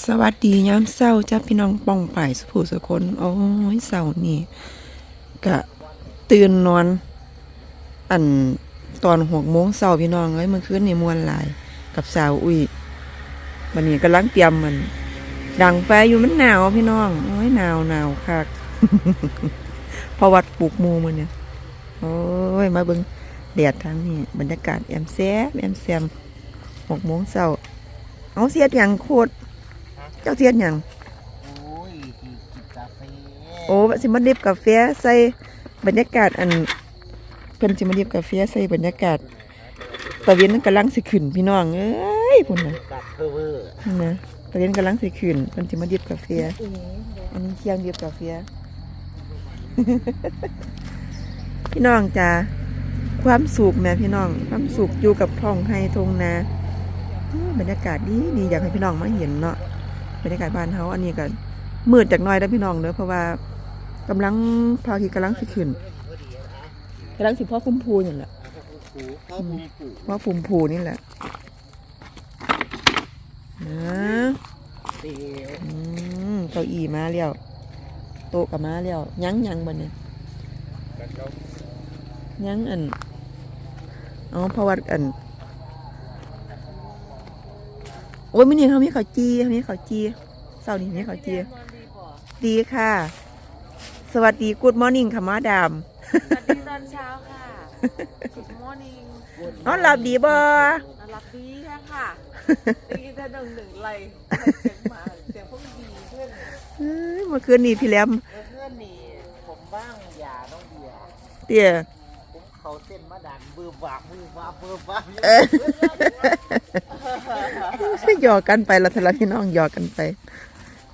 สวัสดียามเศร้าจ้าพี่น้องป้องป่ายสุผู้สุคน โอ้ยเศร้านี่กะตื่นนอน อันตอนหกโมงเศร้าพี่น้องเอ้ยเมื่อคืนนี่มวนหลาย กับสาวอุ้ยวันนี้กำลังเตรียมมัน ดังไฟอยู่มันหนาวพี่น้อง โอ้ยหนาวหนาวคักพอวัดปลูกมูมันเนี่ย โอ้ย มาเบิ้งแดดทางนี้บรรยากาศแอมแซมแอมแซมหกโมงเช้าเอาเสียดอย่างโคตร เจ้าเสียดอย่างโอ้ยคือจิบกาแฟโอ้สิมาดิบกาแฟใส่บรรยากาศอันเพิ่นสิมาดิบกาแฟใส่บรรยากาศตะเวนกำลังสิขึ้นพี่น้องเอ้ยพุ่นน่ะกัดเพอเวอร์นั่นนะตะเวนกำลังสิขึ้นเพิ่นสิมาดิบกาแฟอันนี้เที่ยงดิบกาแฟพี่น้องจ้าความสุขแม่พี่น้อง ความสุขอยู่กับท้องไห้ทงนาอื้อบรรยากาศดีดีอยากให้พี่น้องมาเห็นเนาะ บรรยากาศบ้านเฮาอันนี้ก็มืดจากน้อยแล้วพี่น้องเด้อเพราะว่ากำลังพาทิตย์กำลังสิขึ้นกำลังสิพ่อคุ้มพูนี่แหละพ่อคุ้มพูนี่แหละนะเตียวเก้าอี้มาแล้วโต๊ะกับมาแล้วยั้งยังบัดเนี่ยกันเขายังอันอาเพราะว่าอัน โอ้ยมินี่เขามีข้าวจีเขามีข้าวจีเสาร์นี้มีข้าวจี ดีค่ะ สวัสดีกูดมอร์นิ่งค่ะมาดามสวัสดีตอนเช้าค่ะ Good morning นอนหลับดีบ่นอนรับดีแค่ค่ะได้ยินแต่หนึ่งหนึ่งไรเสียงหมาเสียงพวกดีเพื่อนเอ้ยเมื่อคืนนี้พี่แหลมเพื่อนนี่ผมบ้างอย่าต้องเบียร์เตี้ยผมเขาเส้นมาดันบืบบากบืบบากบืบบากเออ หยอกกันไปและทะเลาะพี่น้องหยอกกันไป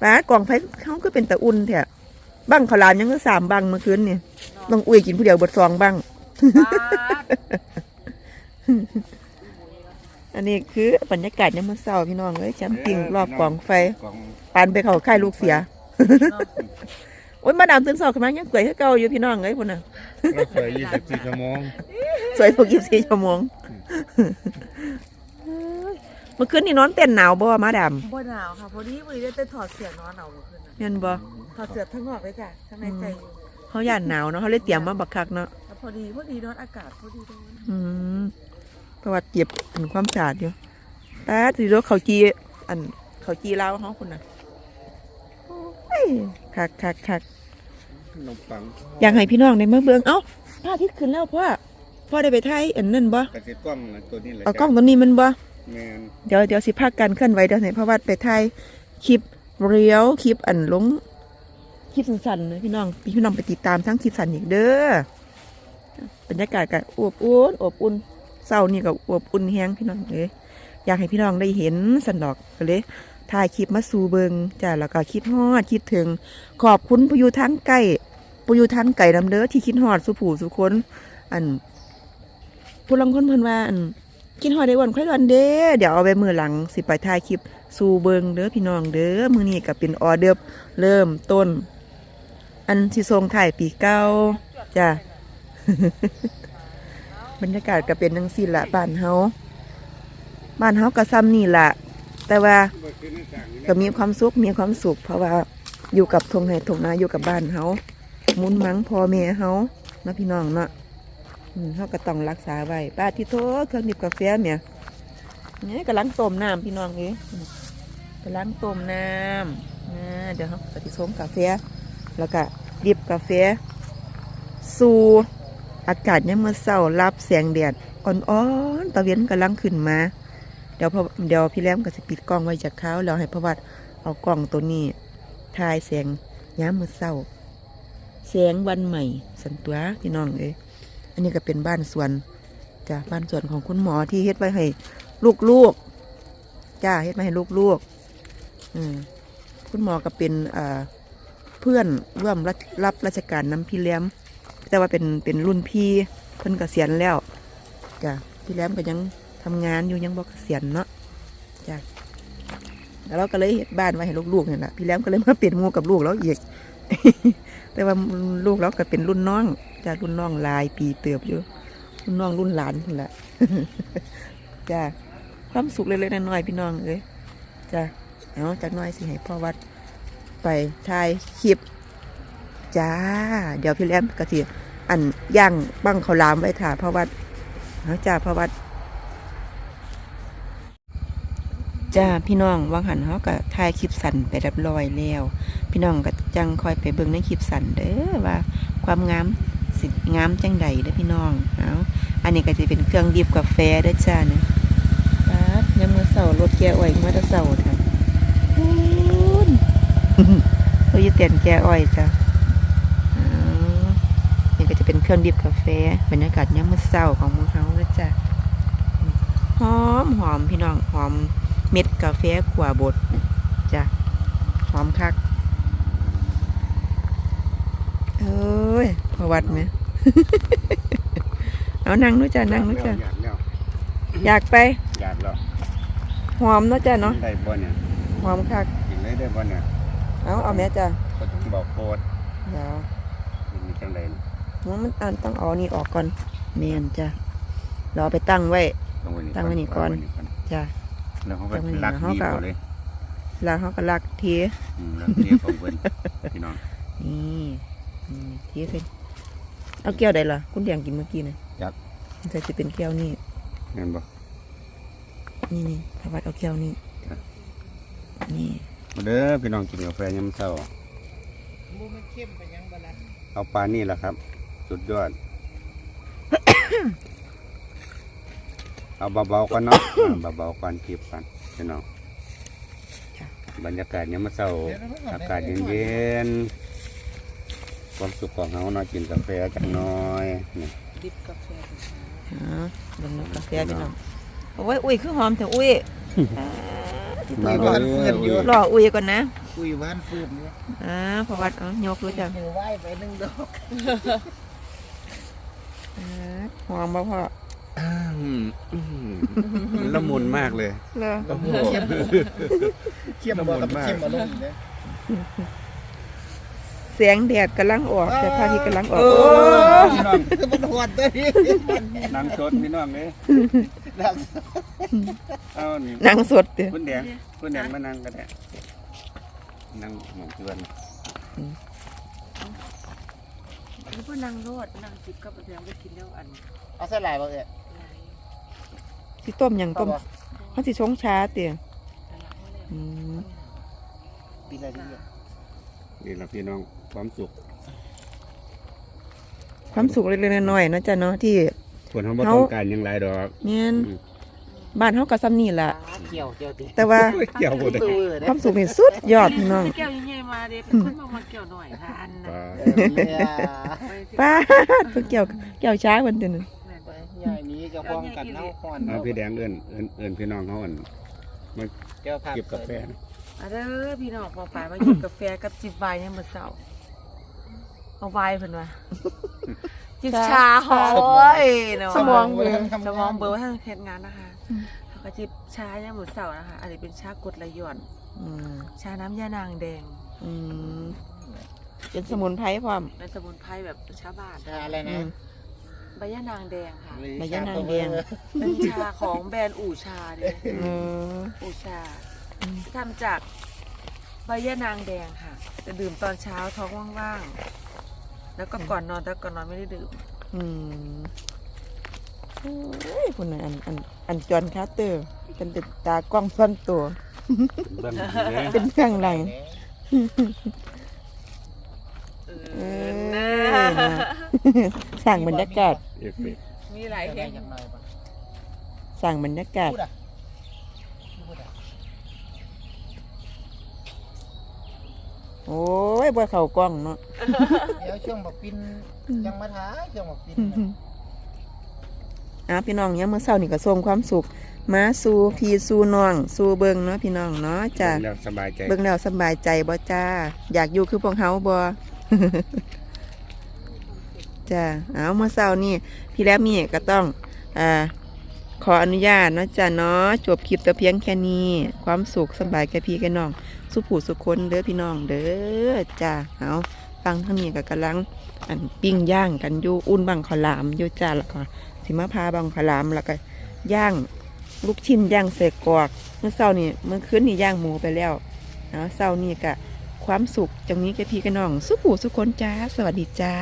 ป้ากล่องไฟเขาก็เป็นตะอุ่นแท้บังขาวหลามยังก็สามบังเมื่อคืนนี่ต้องอุ้ยกินผู้เดียวเบดซองบังบ้าดอันนี้คือบรรยากาศยามมื้อเช้าพี่น้องเอ้ยแคมปิ้งรอบกองไฟกองปานไปเขาค่ายลูกเสียโอ้ยมาดามตื่นสอบขึ้นมายังสวยให้เก่าอยู่พี่น้องเอ้ยพุ่นน่ะรถไฟ24ชั่วโมงสวยทุก24ชั่วโมง เมื่อคืนนี่นอนเต้นหนาวบ่มาดามบ่หนาวค่ะพอดีมือได้แต่ถอดเสื้อนอนเอาเมื่อคืนน่ะแม่นบ่ถอดเสื้อทั้งนอกเลยจ้ะข้างในใจอยู่เขาย่านหนาวเนาะเขาเลยเตรียมมาบักคักเนาะแล้วพอดีพอดีนอนอากาศพอดีตรงนั้นอืมประวัติเก็บอันความสะอาดอยู่แป๊ดสิรถเขาจีอันเขาจีลาวเฮาพุ่นน่ะโอ้ยคักคักคักขนมปังอยากให้พี่น้องได้มาเบิ่งเอ้าพระอาทิตย์ขึ้นแล้วพ่อพ่อได้ไปถ่ายอันนั้นบ่กระสิกล้องน่ะตัวนี้แหละเอากล้องตัวนี้มันบ่ แมนเดี๋ยวเดี๋ยวสิพักการเคลื่อนไหวเดี๋ยวให้พ่อวัดไปถ่ายคลิปเรียวคลิปอันลงคลิปสั้นๆนะพี่น้องพี่น้องไปติดตามทั้งคลิปสั้นอีกเด้อบรรยากาศก็อบอุ่นอบอุ่นเศร้านี่ก็อบอุ่นแฮงพี่น้องเอ้ยอยากให้พี่น้องได้เห็นสันดอกก็เลยถ่ายคลิปมาสู่เบิงจ้ะแล้วก็คิดฮอดคิดถึง ขอบคุณผู้อยู่ทางไกลผู้อยู่ทางไกลำเด้อที่คิดฮอดสุผูสุคนอันผู้ลังคนเพิ่นว่าอัน กินหอยได้วันค่อยวันเด้เดี๋ยวเอาไปมือหลังสิไปถ่ายคลิปสู่เบิงเด้อพี่น้องเด้อมือนี้ก็เป็นออเดิร์เริ่มต้น อันที่ทรงถ่ายปีเก้าจ้ะบรรยากาศก็เป็นจังซี่ละบ้านเฮาบ้านเฮาก็ซ้ำนี่ละแต่ว่าก็มีความสุขมีความสุข เพราะว่าอยู่กับทงไห้ทงนาอยู่กับบ้านเฮามุนมังพ่อแม่เฮานะพี่น้องเนาะ เขาก็ต้องรักษาไว้ป้าที่โทษเครื่องดิบกาแฟเนี่ยเนี่ยกำลังต้มน้ำพี่น้องเอ้ยอืมกำลังต้มน้ำเดี๋ยวเขาก็จะชงกาแฟแล้วก็ดิบกาแฟ สู่อากาศเนี่ยามมื่อเช้ารับแสงแดดอ่อนๆตะเวนกำลังขึ้นมา เดี๋ยวพอเดี๋ยวพี่แรมก็จะปิดกล้องไว้จากเขาแล้วให้พระวัดเอากล้องตัวนี้ถ่ายแสงย้ามมือเช้าแสงวันใหม่ สันตัวพี่น้องเอ้ย อันนี้ก็เป็นบ้านสวนจ้ะบ้านสวนของคุณหมอที่เฮ็ดไว้ให้ลูกๆจ้าเฮ็ดไว้ให้ลูกๆอืมคุณหมอก็เป็นอ่าเพื่อนร่วมรับรับราชการน้ำพี่แหลมแต่ว่าเป็นเป็นรุ่นพี่เพิ่นเกษียณแล้วจ้ะพี่แหลมก็ยังทำงานอยู่ยังบ่เกษียณเนาะจ้ะแล้วเราก็เลยเฮ็ดบ้านไว้ให้ลูกๆนี่แหละพี่แหลมก็เลยมาเปลี่ยนมูกับลูกแล้วอีกแต่ว่าลูกเราก็เป็นรุ่นน้อง จ้ารุ่นน้องลายปีเติบอยู่รุ่นน้องรุ่นหลานนั่นแหละจ้าความสุขเล็กๆน้อยๆพี่น้องเอ้ยจ้าเอาจักหน้อยสิให้พ่อวัดไปถ่ายคลิปจ้า เดี๋ยวพี่แหลมกระสิอันย่างบั้งข้าวลามไว้ถ่าพ่อวัดเอาจ้าพ่อวัดจ้าพี่น้องวังหันเขาก็ถ่ายคลิปสั้นไปรียบรอยแล้ว พี่น้องก็จังคอยไปเบิ่งในคลิปสั้นเด้อว่า ความงาม สิงามจังใดเด้อพี่น้องเอาอันนี้ก็จะเป็นเครื่องดิบกาแฟเด้อจ้าเนี่ยป๊าดยามมื้อเช้ารถแกอ้อยมาแต่เช้าท่านพูนเราอยู่เตียนแกอ้อยจ้ะเอานี่ก็จะเป็นเครื่องดิบกาแฟบรรยากาศยามมื้อเช้าของหมู่เฮาเด้อจ้าหอมหอมพี่น้องหอมเม็ดกาแฟขวบดจ้ะหอมคัก เอ้ยพอวัดไหม เอานั่งนู้จ้ะนั่งนู้จ้ะอยากแล้วอยากไป อยากแล้วหอมเนาะจ้ะเนาะได้บ่เนี่ยหอมคักกินได้ได้บ่เนี่ยเอาเอาแม่จ้ะก็ต้องบอกโคตรเดี๋ยวมีจังได๋มันอันต้องเอานี่ออกก่อนเมนจ้ะรอไปตั้งไว้ต้องไว้นี่ตั้งไว้นี่ก่อนจ้ะแล้วเขาก็ตั้งไว้นี่รักแล้วเขาดีก็เขาเลยแล้วเขาก็ลักทีอืมรักดีของเพิ่นพี่น้องนี่ นี่ทีสิเอาแก้วใดล่ะ คุณเดียงกินเมื่อกี้นะจักมันจะเป็นแก้วนี่แม่นบ่นี่นี่พระวัดเอาแก้วนี่ครับนี่มาเด้อพี่น้องกินกาแฟยามเช้ามูมันเข้มไปยังบ่ล่ะเอาปลานี่แหละครับ สุดยอด เอาเบาๆก่อนเนาะอ่าเบาๆก่อนคลิปกันพี่น้องบรรยากาศยามมื้อเช้าอากาศเย็นๆ ความสุขของเราเนาะกินกาแฟจักหน้อยนี่ดิบกาแฟอ๋อลงน้ำกาแฟพี่น้องโอ้ยอุ้ยคือหอมแต่อุ้ยมาหวานเฟื่อนอยู่รออุ้ยก่อนนะคุยหวานฟืนอยู่อ่าพระวัดเอายกรู้จักถือไหว้ไปหนึ่งดอกอ่าหอมบ่พ่อมันละมุนมากเลยเลอละมุนเข้มบ่กับเข้มบ่ลงเนี่ย แสงแดดกำลังออกแต่พระอาทิตย์กำลังออกเอโอ้อพี่น้องมันหวานตัวนี้นั่งชดพี่น้องเลยดังเอานี่นางสดเด้อคุณแดงคุณแดงมานั่งก็ได้นั่งหมองเพื่อนนี่เพื่อนั่งรดนั่งจิบกับแดงไปกินแล้วอันเอาใส่ลายบ่เอ้ยไหนสิต้มหยังต้มบ่เขาสิชงชาเตี้ยตลาดให้เลยอืมปีละดีอะนี่แหละพี่น้อง ความสุขความสุขเล็กๆน้อยๆเนาะจ้ะเนาะที่ส่วนเขาบ่เขาต้องการหยังไรดอกเนี่ยอืมบ้านเฮาก็ซ้ำนี่ล่ะเกี่ยวเกี่ยวติแต่ว่าเกี่ยวบ่ได้ตู้เด้ความสุขนี่สุดยอดพี่น้องแก้วใหญ่ๆมาเด็เป็นคนมามาเกี่ยวหน่อยค่ะอันปนะลาเออป้าดเพิ่นเกี่ยวเกี่ยวช้าเพิ่นจังนึงไปใหญ่นี้จะป้องกันเน่าฮ้อนเอาพี่แดงเอิ้นเอิ้นเอิ้นพี่น้องเขาอั่นมาแก้วผักเก็บกาแฟนะอะเด้อพี่น้องปอปลายมากินกาแฟกับจิบไวน์เนี่ยามมื้อเช้า เอาไวน์เพิ่นว่าจิบชาหอยเนาะสมองเบลอสมองเบลอว่าท่านเฮ็ดงานนะคะแล้วก็จิบชาเนี่ยามมื้อเช้านะคะอันนี้เป็นชากรดไหลย้อนอืมชาน้ำยานางแดงอืมเป็นสมุนไพรพร้อมเป็นสมุนไพรแบบชาวบ้านชาอะไรอืนะมใบยานางแดงค่ะใบยะนางแดงเป็นชาของแบรนด์อู่ชาเนี่ยเอออู่ชาอืมทำจากใบยะนางแดงค่ะ จะดื่มตอนเช้าท้องว่างๆ แล้วก็ก่อนนอนแต่ก่อนนอนไม่ได้ดื่มอืมโอ้ยคนน่ะอันอันอันจอนคาร์เตอร์เป็นติดตากล้องซ่อนตัว เบิ่งเด้อเป็นข้างหลัง เอเอออนะสั่งบรรยากาศ เอฟเฟกต์มีหลายเพลงยังไงบ้างสั่งบรรยากาศพูดอะพูดอะ โอ้ยบ่เข้ากล้องเนาะเดี๋ยวช่วงบักปินยังมาท้าช่วงบักปินอะพี่น้องเนี่ยามมื่อเช้านี่ก็ส่งความสุข มาสู่พี่สู่น้องสู่เบิงเนาะพี่น้องเนาะจ้ะ แล้วสบายใจ เบิงแล้วสำบายใจบ่จ้า อยากอยู่คือพวกเฮาบ่ จ้ะเอาเมื่อเช้านี่พี่แล้วมีก็ต้องอ่าขออนุญาตเนาะจ้ะเนาะจบคลิปแต่เพียงแค่นี้ ความสุขสำบายแก่พี่แก่น้อง สุผูสุคนเด้อพี่น้องเด้อจ้าเอาฟังทางนี้ก็กำลังอันปิ้งย่างกันอยู่อุ่นบังขลามอยู่จ้าแล้วก็สิมาพาบังขลามแล้วก็ย่างลูกชิ้นย่างใส่กอกเมื่อเช้านี่เมื่อคืนนี่ย่างหมูไปแล้วเนาะเช้านี่กะความสุขจังนี้กับพี่กับน้อง สุขูสุคนจ้า สวัสดีจ้า